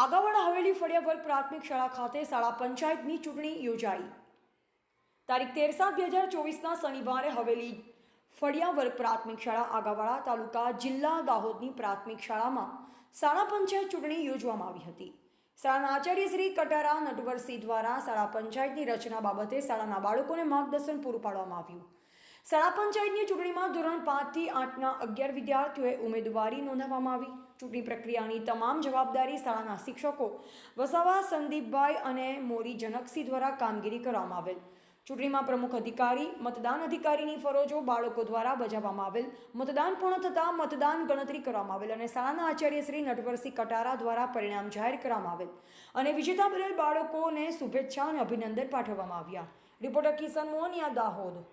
આગાવાડા હવેલી ફળિયાવર પ્રાથમિક શાળા ખાતે શાળા પંચાયતની ચૂંટણી યોજાઈ. તારીખ તેર સાત બે હજાર ચોવીસના શનિવારે હવેલી ફળિયાવર પ્રાથમિક શાળા આગાવાડા તાલુકા જિલ્લા દાહોદની પ્રાથમિક શાળામાં શાળા પંચાયત ચૂંટણી યોજવામાં આવી હતી. શાળાના આચાર્ય શ્રી કટારા નટવરસિંહ દ્વારા શાળા પંચાયતની રચના બાબતે શાળાના બાળકોને માર્ગદર્શન પૂરું પાડવામાં આવ્યું. શાળા પંચાયતની ચૂંટણીમાં ધોરણ પાંચથી આઠના અગિયાર વિદ્યાર્થીઓએ ઉમેદવારી નોંધાવવામાં આવી. ચૂંટણી પ્રક્રિયાની તમામ જવાબદારી શાળાના શિક્ષકો વસાવા, સંદીપભાઈ અને મોરી જનકસિંહ દ્વારા કામગીરી કરવામાં આવેલ. ચૂંટણીમાં પ્રમુખ અધિકારી, મતદાન અધિકારીની ફરજો બાળકો દ્વારા બજાવવામાં આવેલ. મતદાન પૂર્ણ થતાં મતદાન ગણતરી કરવામાં આવેલ અને શાળાના આચાર્ય શ્રી નટવરસિંહ કટારા દ્વારા પરિણામ જાહેર કરવામાં આવેલ. અને વિજેતા બનેલ બાળકોને શુભેચ્છા અને અભિનંદન પાઠવવામાં આવ્યા. રિપોર્ટર કિશન મોહનિયા દાહોદ.